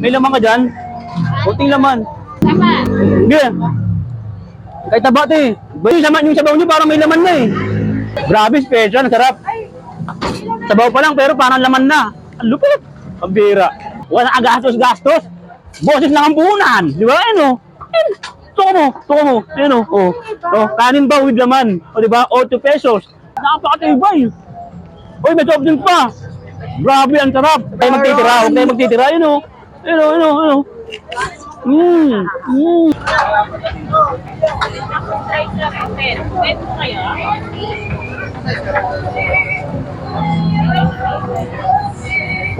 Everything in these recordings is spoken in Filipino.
May laman ka dyan? Kunting laman. Tama. Hindi. Kahit tabat eh. Ba yung laman yung sabaw nyo parang may laman na eh. Grabe, special. Sarap. Sabaw pa lang pero parang laman na. Ang lupit. Ang bira. Wala ka gastos-gastos. Boses lang ang puhunan. Di ba? Ano? Tuko mo. Tuko mo. Ayun o. Oh. Oh. Kanin ba with laman? O di ba? 8 pesos. Napakatibay. Uy, may soft drink pa. Grabe, ang sarap. Huwag magtitira. Huwag tayo magtitira. Ayun o. Ayun o. Ayun o. Ayun o. Mmm. Mmm.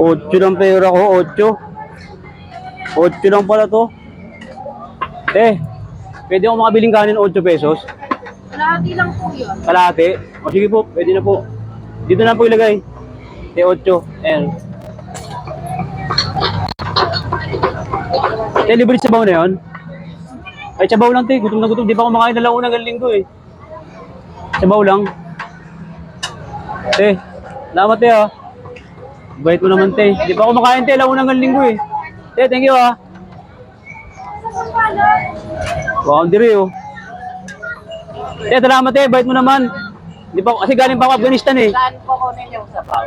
Ocho lang pera ko, ocho. Ocho lang pala to. Eh, pwede ako makabiling kanin 8 pesos? Kalahati lang po yun. Kalahati? O sige po, pwede na po. Dito na po ilagay. Eh, 8. Ayan. Eh, libre sabaw na yun? Ay, sabaw lang, te. Gutom na gutom. Di pa ako makain na lang unang linggo, eh. Sabaw lang. Te, salamat, te, ah. Bait mo naman, te. Di pa ako makain, te. Launang linggo, eh. Te, thank you, ah. Boundary, oh. Te, salamat, te. Bait mo naman. Di pa, kasi galing pa ako Afghanistan, eh. Saan po kunin yung sabaw?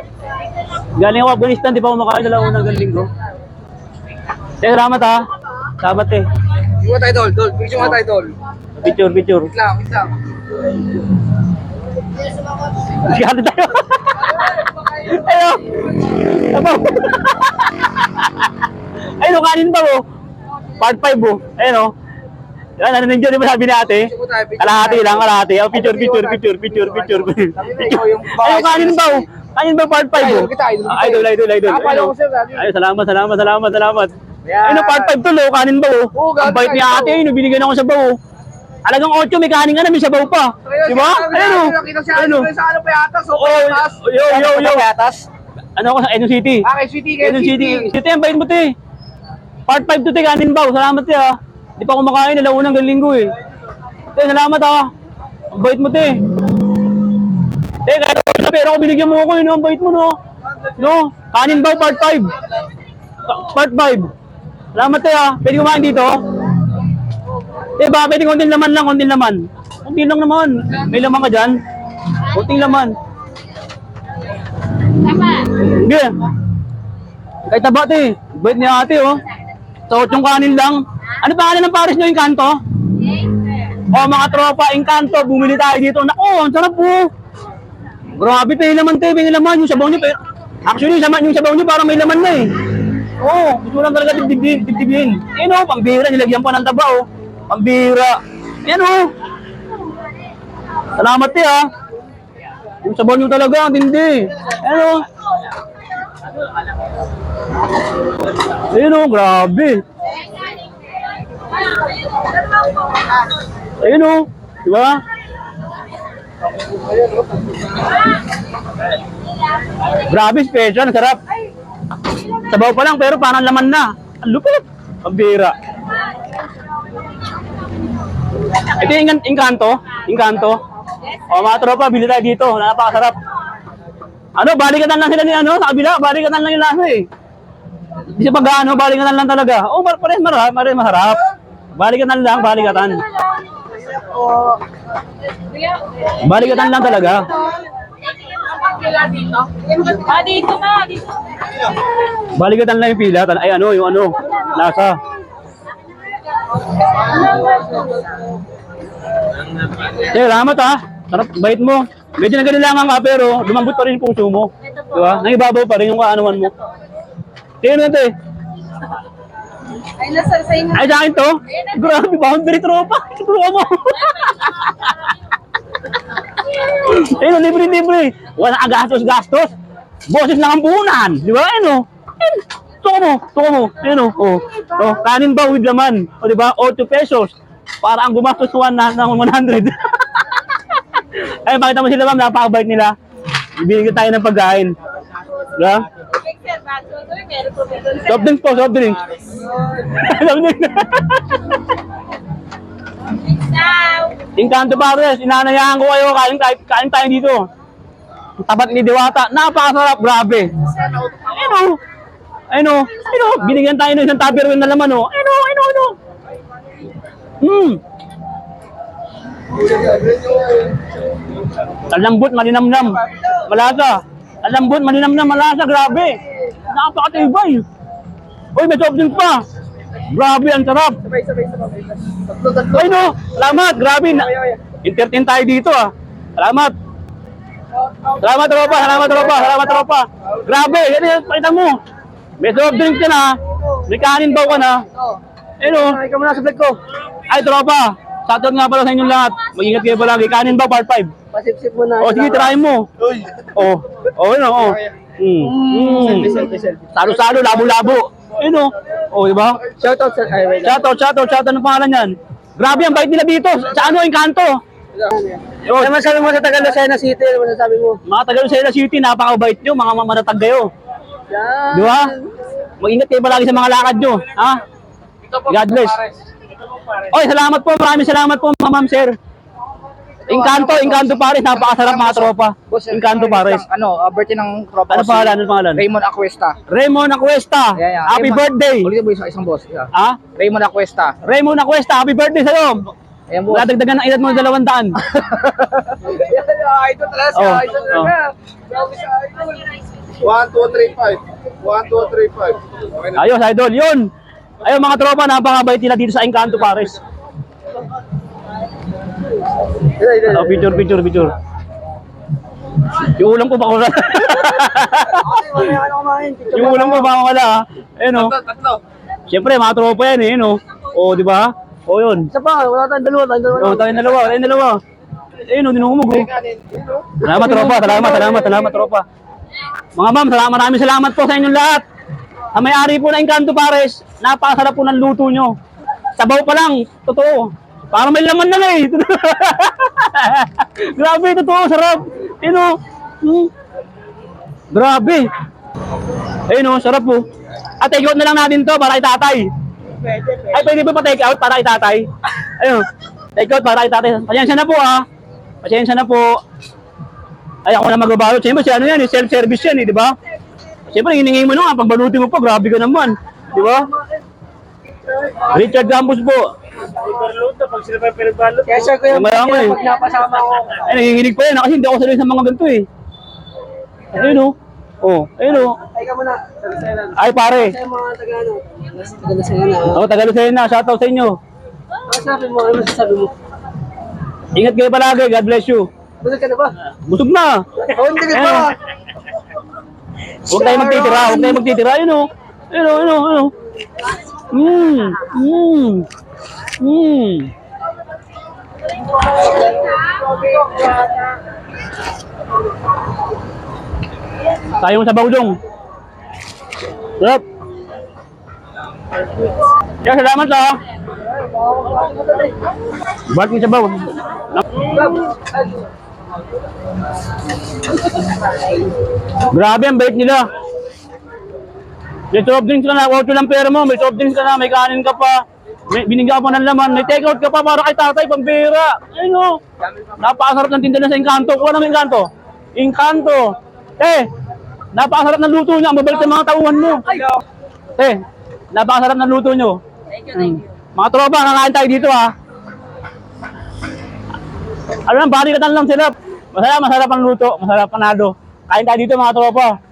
Galing ako Afghanistan, di pa ako makain na lang unang linggo. Te, salamat, ha. Salamat, te. Picture mo tayo, Dol. Dol, picture mo tayo, Dol. Picture, picture. Wait lang, wait lang. Sigado tayo. Ayo. Sabaw. Ayun, kanin pa, oh. Part 5, oh. Ayun, oh. Yan, ano nandiyan, di ba sabi ni ate? Mo Kalahati lang, kalahati. Oh, picture, picture, picture, picture, picture. Mo, Ayun, kanin ba, oh. Kanin ba part 5, oh? Idol idol. Ah, Idol, idol, idol. Ayun, salamat, salamat, salamat, salamat. Yan. Ayun, oh, part 5 to, oh. Kanin ba, oh? Oo, Ang bait ni ate, ayun, binigyan ako sa bawo. Alagang 8, may kanin ka na, may sabaw pa. Di ba? Ayun, oh. Nakita Ayun, ano oh. sa ano pa yata, so Oh, yo, yo, yo. Payatas? Ano ako sa Quezon City? Ah, kay Sweetie, kay Quezon City. City, ang bait mo, te. Part 5 to, te, kanin ba? Salamat, te, ha. Di pa ako makain, alaunang linggo, eh. Te, salamat, ha. Ang bait mo, te. Te, kahit ako sa pera ko, binigyan mo ako, yun, ang bait mo, no? No? Kanin ba, part 5? Part 5. Salamat, te, ha. Pwede kumain dito? Eh, ba, pwede konting laman lang, konting laman. Konting lang naman. May laman ka dyan? Konting laman. Tama. Hindi. Kahit tabat eh. Bait ni ate oh. So, yung kanin lang. Ano pangalan ng pares nyo, Encanto? O mga tropa, Encanto, bumili tayo dito. Nako, ang sarap po. Grabe, tayo naman tayo, may laman. Yung sabaw nyo, pero... Actually, yung sabaw nyo parang may laman na eh. Oo, oh, gusto lang talaga dibdibin. dibdibin. Yan oh, pambira, nilagyan pa ng taba oh. Pambira. Yan oh. Salamat eh ah. Yung sabaw nyo talaga, ang tindi. Yan oh. Ayun oh, grabe. Ayun oh, di ba? Grabe, special, sarap. Sabaw pa lang, pero parang laman na. Ang lupit. Ang bira. Ito yung ingan- inkanto. Inkanto. O mga tropa, bili tayo dito. Napakasarap. Ano, balikatan lang sila ni ano, sa kabila, balikatan lang yung lasa eh. Di siya pag ano, balikatan lang talaga. Oh, mar pares marap, pares masarap. Balikatan lang, balikatan. Balikatan lang talaga. Pila dito? Ah, dito na. Dito. Balikatan lang yung pila, ay ano, yung ano, lasa. Eh, salamat ha. Sarap, bait mo. Medyo nagalilangan ka pero lumambot pa rin yung puso mo. Di ba? Nangibabaw pa rin yung kaanuman mo. Tingnan natin. Ay, nasa sa inyo. Ay, sa akin to? Grabe, boundary tropa. Tropa mo. Ayun, libre-libre. Wala gastos-gastos. Boses lang ang puhunan. Di ba? Ayun, oh. Ayun. Tuko mo, tuko mo. Ayun, oh. oh. oh. Kanin ba with laman? O, di ba? 8 pesos. Para ang gumastos one na ng 100. Ay, pakita mo sila, ma'am. Napakabait nila. Ibigay tayo ng pagkain. Di ba? Picture ba? So, so, meron po ba doon? Soft drinks po, soft drinks. Soft drinks. Now. Encanto Pares, inanayahan ko kayo, kain, kain, kain tayo dito. Ang Tapat ni Diwata, napakasarap, grabe. Ayun o. Ayun o. Ayun o. Binigyan tayo ng isang tupperware na laman o. Ayun o. Ayun o. Ayun o. Hmm. Ang lambot, malinamnam. Malasa. Ang lambot, malinamnam, malasa. Grabe. Napakatibay. Uy, may soft drinks pa. Grabe, ang sarap. Sabay, sabay, sabay. Tatlo, tatlo. Ay no, salamat, grabe. Na, entertain tayo dito ah. Salamat. Salamat tropa, salamat tropa, salamat tropa. Grabe, yan yan, pakita mo. May soft drinks ka na. May kanin daw ka na. Eh no, Ay, ka muna sa vlog ko. ay tropa. Shoutout nga pala sa inyong lahat. Mag-ingat kayo palagi. Kanin ba part 5? Pasip-sip mo na. O sige, try mo. Oh, oh, yun oh. Mm. Mm. Selfie, selfie. Salo-salo, labo-labo. Yun oh. Oh, di ba? Shoutout sa... Ay, wait lang. Shoutout, shoutout, shoutout. Anong pangalan yan? Grabe, ang bait nila dito. Sa ano, Encanto. Ano masabi mo sa Lucena City? Ano masasabi mo? Mga taga Lucena City, napakabait nyo, mga maratag kayo. Yan. Di ba? Mag-ingat kayo palagi sa mga lakad nyo. Ha? God bless. Oy, salamat po, maraming salamat po, mga ma'am, sir. Encanto, Encanto Pares, napakasarap mga tropa. Boss, Encanto Pares. Ano, uh, birthday ng tropa Ano pangalan, ano pangalan? Raymond Acuesta. Raymond Acuesta, Yeah, yeah. happy Raymond- birthday. Ulitin mo isa, isang boss. Isa. Ha? Raymond Acuesta. Raymond Acuesta, happy birthday sa'yo. Ayan, boss. Nadagdagan ng edad mo ng dalawang daan. Idol talaga siya, Oh, idol talaga. One, two, three, five. One, two, three, five. Okay na. Ayos, idol, yun. Ayun mga tropa, napakabait nila dito sa Encanto Pares. Oh, picture, picture, picture. Yung ulam ko baka wala. yung ulam ko baka wala. Ayun oh. Tatlo. Siyempre, mga tropa yan eh. Yun oh. Oh, di ba? Oh, yun. Isa pa, wala tayong dalawa, tayong dalawa. Oh, tayo dalawa, tayo dalawa. Ayun oh, dinungumog oh. Salamat tropa, salamat, salamat, salamat tropa. Mga ma'am, salamat, maraming salamat po sa inyong lahat. Ang may-ari po ng Encanto Pares, napakasarap po ng luto nyo. Sabaw pa lang, totoo. Para may laman na eh. Grabe, totoo, sarap. Ayun oh. Hmm. Grabe. Ayun oh, sarap po. At take out na lang natin to para itatay. Ay, pwede ba pa-take out para itatay? Ayun. Take out para itatay. Pasensya na po ah. Pasensya na po. Ay, ako na magbabalot. Siyempre, si ano yan, eh, self-service yan eh, di ba? Siyempre, hiningi mo na nga, pagbalutin mo pa, grabe ka naman. Di ba? Richard Gambus po. Kaya siya ko yung Mayaman eh. pag napasama ko. Ay, nanginginig pa yan. Kasi hindi ako sanay sa mga ganito eh. Ayun oh. Oh, ayun oh. Ay ka muna. Ay, pare. Sa mga taga ano. Nasa taga Lucena. Oh, Tagalog sa'yo na. Shoutout sa inyo. Ano sabi mo? Ano masasabi mo? Ingat kayo palagi. God bless you. Busog ka na ba? Busog na. Oh, hindi ka pa. Huwag tayo magtitira, huwag tayo magtitira. Ayun o. Ayun o, ayun o, ayun o. Mmm. Mmm. Mmm. Tayong sa Baudong. Sarap. Kaya salamat sa Ba't yung sabaw? Grabe ang bait nila. May soft drinks ka na, 8 lang pera mo, may soft drinks ka na, may kanin ka pa, may binigyan pa ng laman, may take out ka pa para kay tatay, pambira. Ayun o. Napakasarap ng tinda na sa Encanto. Kuha ng Encanto. Encanto. Eh, napakasarap ng luto niya. Ang mga tauhan mo. Eh, napakasarap ng luto niyo. Thank you, thank you. Mga tropa, kakain tayo dito ha. Ano lang, bari ka lang sila. Masarap, masarap ang luto. Masarap panado. Kain tayo dito mga tropa.